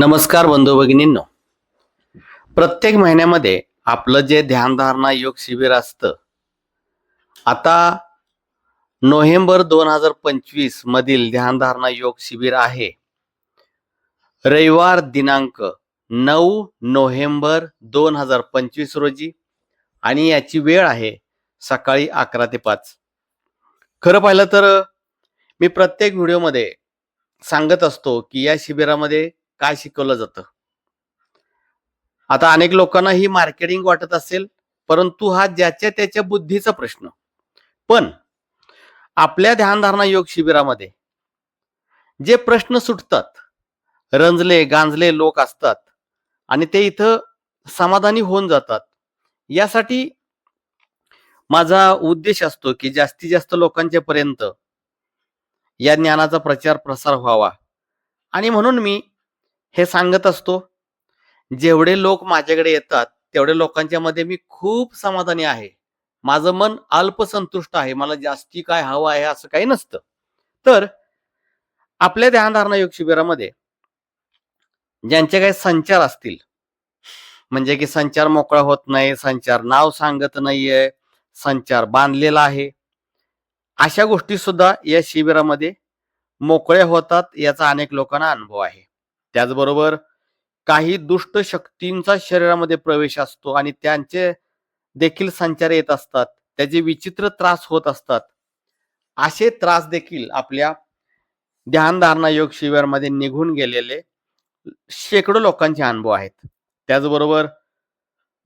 नमस्कार बंधू भगिनींनो. प्रत्येक महिन्यामध्ये आपलं जे ध्यानधारणा योग शिबिर असतं आता नोव्हेंबर दोन हजार पंचवीस मधील ध्यानधारणा योग शिबिर आहे. रविवार दिनांक नऊ नोव्हेंबर दोन हजार पंचवीस रोजी आणि याची वेळ आहे सकाळी अकरा ते पाच. खरं पाहिलं तर मी प्रत्येक व्हिडिओमध्ये सांगत असतो की या शिबिरामध्ये काय शिकवलं जातं? आता अनेक लोकांना ही मार्केटिंग वाटत असेल परंतु हा ज्याच्या त्याच्या बुद्धीचा प्रश्न. पण आपल्या ध्यानधारणा योग शिबिरामध्ये जे प्रश्न सुटतात रंजले गांजले लोक असतात आणि ते इथं समाधानी होऊन जातात यासाठी माझा उद्देश असतो की जास्तीत जास्त लोकांच्या पर्यंत या ज्ञानाचा प्रचार प्रसार व्हावा. आणि म्हणून मी हे सांगत असतो जेवढे लोक माझ्याकडे येतात तेवढे लोकांच्या मध्ये मी खूप समाधानी आहे. माझं मन अल्पसंतुष्ट आहे मला जास्ती काय हवं आहे असं काही नसतं. तर आपल्या ध्यानधारणा योग शिबिरामध्ये ज्यांचे काही संचार असतील म्हणजे की संचार मोकळा होत नाही संचार नाव सांगत नाहीये संचार बांधलेला आहे अशा गोष्टी सुद्धा या शिबिरामध्ये मोकळ्या होतात याचा अनेक लोकांना अनुभव आहे. त्याचबरोबर काही दुष्ट शक्तींचा शरीरामध्ये प्रवेश असतो आणि त्यांचे देखील संचार येत असतात. त्याचे विचित्र त्रास होत असतात. असे त्रास देखील आपल्या ध्यानधारणा योग शिबिरामध्ये निघून गेलेले शेकडो लोकांचे अनुभव आहेत. त्याचबरोबर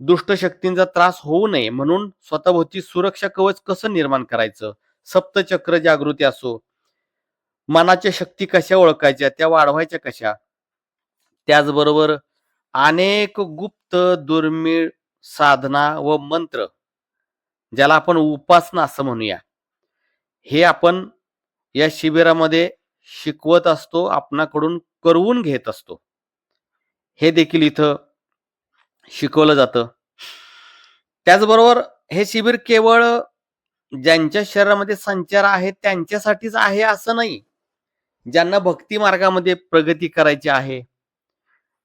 दुष्ट शक्तींचा त्रास होऊ नये म्हणून स्वतःभोवती सुरक्षा कवच कसं निर्माण करायचं? सप्तचक्र जागृती असो. मनाच्या शक्ती कशा ओळखायच्या? त्या वाढवायच्या कशा? त्याचबरोबर अनेक गुप्त दुर्मिळ साधना व मंत्र ज्याला आपण उपासना असं म्हणूया. हे आपण या शिबिरामध्ये शिकवत असतो आपणाकडून करवून घेत असतो. हे देखील इथं शिकवलं जातं. त्याचबरोबर हे शिबिर केवळ ज्यांच्या शरीरामध्ये संचार आहे त्यांच्यासाठीच आहे असं नाही. ज्यांना भक्ती मार्गामध्ये प्रगती करायची आहे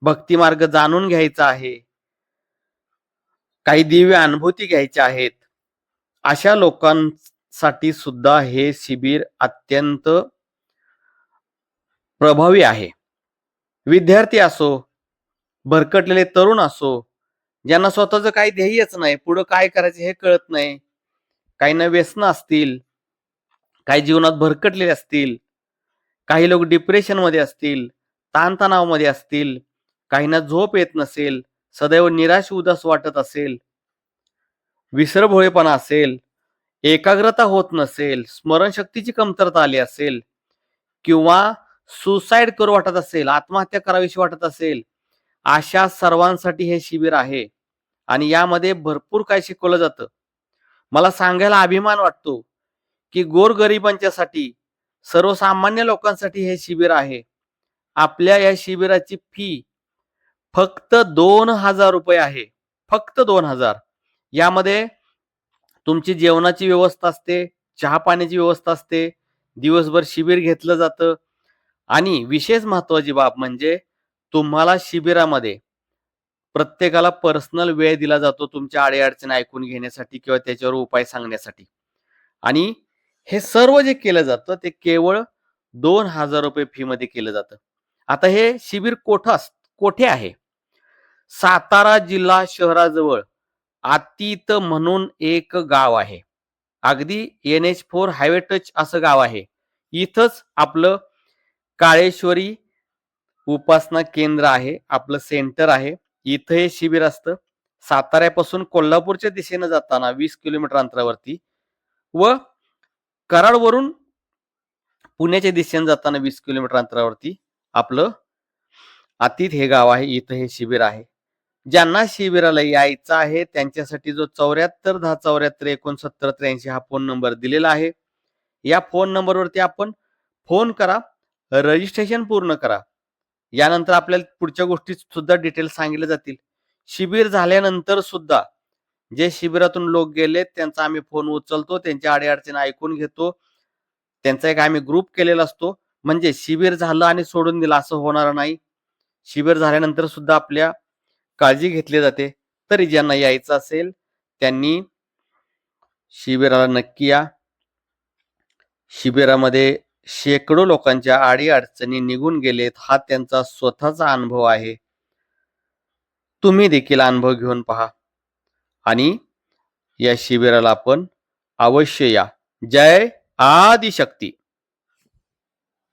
भक्ती मार्ग जाणून घ्यायचा आहे. काही दिव्य अनुभूती घ्यायच्या आहेत. अशा लोकांसाठी सुद्धा हे शिबिर अत्यंत प्रभावी आहे. विद्यार्थी असो भरकटलेले तरुण असो ज्यांना स्वतःच काही ध्येयच नाही पुढं काय करायचं हे कळत नाही. काहींना व्यसन असतील काही जीवनात भरकटलेले असतील काही लोक डिप्रेशनमध्ये असतील ताणतणावमध्ये असतील काहींना झोप येत नसेल सदैव निराश उदास वाटत असेल विसरभोळेपणा असेल एकाग्रता होत नसेल स्मरणशक्तीची कमतरता आली असेल किंवा सुसाईड करू वाटत असेल आत्महत्या करावीशी वाटत असेल अशा सर्वांसाठी हे शिबिर आहे. आणि यामध्ये भरपूर काय शिकवलं जातं. मला सांगायला अभिमान वाटतो की गोरगरिबांच्यासाठी सर्वसामान्य लोकांसाठी हे शिबिर आहे. आपल्या या शिबिराची फी फक्त दोन हजार रुपये आहे. फक्त दोन हजार. यामध्ये तुमची जेवणाची व्यवस्था असते चहा पाण्याची व्यवस्था असते दिवसभर शिबिर घेतलं जातं. आणि विशेष महत्वाची बाब म्हणजे तुम्हाला शिबिरामध्ये प्रत्येकाला पर्सनल वेळ दिला जातो तुमच्या अडीअडचणी ऐकून घेण्यासाठी किंवा त्याच्यावर उपाय सांगण्यासाठी. आणि हे सर्व जे केलं जातं ते केवळ दोन हजार रुपये फीमध्ये केलं जातं. आता हे शिबिर कोठं कोठे आहे? सातारा जिल्हा शहराजवळ आतीत म्हणून एक गाव आहे. अगदी N H four highway touch असं गाव आहे. इथंच आपलं काळेश्वरी उपासना केंद्र आहे आपलं सेंटर आहे. इथं हे शिबिर असतं. साताऱ्यापासून कोल्हापूरच्या दिशेनं जाताना वीस किलोमीटर अंतरावरती व कराडवरून पुण्याच्या दिशेने जाताना वीस किलोमीटर अंतरावरती आपलं अतीत हे गाव आहे. इथं हे शिबिर आहे. ज्यांना शिबिराला यायचं आहे त्यांच्यासाठी जो चौऱ्याहत्तर दहा चौऱ्याहत्तर एकोणसत्तर त्र्याऐंशी हा फोन नंबर दिलेला आहे. या फोन नंबरवरती आपण फोन करा रजिस्ट्रेशन पूर्ण करा. यानंतर आपल्याला पुढच्या गोष्टी सुद्धा डिटेल्स सांगितल्या जातील. शिबिर झाल्यानंतर सुद्धा जे शिबिरातून लोक गेले त्यांचा आम्ही फोन उचलतो त्यांच्या अडीअडचणी ऐकून घेतो. त्यांचा एक आम्ही ग्रुप केलेला असतो. म्हणजे शिबिर झालं आणि सोडून दिलं असं होणार नाही. शिबिर झाल्यानंतर सुद्धा आपल्या काळजी घेतली जाते. तरी ज्यांना यायचं असेल त्यांनी शिबिराला नक्की या. शिबिरामध्ये शेकडो लोकांच्या आडी अडचणी निघून गेलेत. हा त्यांचा स्वतःचा अनुभव आहे. तुम्ही देखील अनुभव घेऊन पहा. आणि या शिबिराला आपण अवश्य या. जय आदिशक्ती.